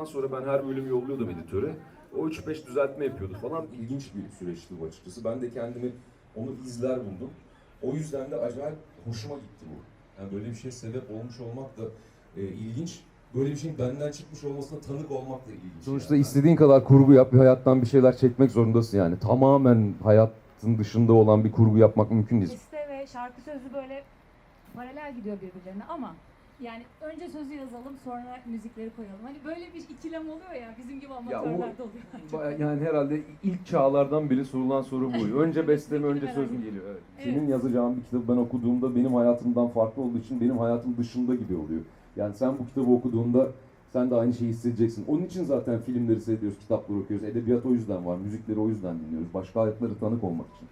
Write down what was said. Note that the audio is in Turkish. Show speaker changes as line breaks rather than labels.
başladıktan sonra ben her bölüm yolluyordum editöre. O 3-5 düzeltme yapıyordu falan. İlginç bir süreçti bu açıkçası. Ben de kendimi onu izler buldum. O yüzden de acayip hoşuma gitti bu. Yani böyle bir şeye sebep olmuş olmak da e, ilginç. Böyle bir şeyin benden çıkmış olmasına tanık olmak da ilginç.
Sonuçta
yani.
istediğin kadar kurgu yap, bir hayattan bir şeyler çekmek zorundasın yani. Tamamen hayatın dışında olan bir kurgu yapmak mümkün değil.
Beste ve şarkı sözü böyle paralel gidiyor birbirlerine ama yani önce sözü yazalım sonra müzikleri koyalım. Hani böyle bir ikilem oluyor ya bizim gibi amatörlerde oluyor.
Baya- Yani herhalde ilk çağlardan beri sorulan soru bu. Önce beste mi, önce söz mü geliyor? Evet.
Evet.
Senin yazacağın bir kitabı ben okuduğumda benim hayatımdan farklı olduğu için benim hayatım dışında gibi oluyor. Yani sen bu kitabı okuduğunda sen de aynı şeyi hissedeceksin. Onun için zaten filmleri seyrediyoruz, kitapları okuyoruz. Edebiyat o yüzden var, müzikleri o yüzden dinliyoruz. Başka hayatları tanık olmak için.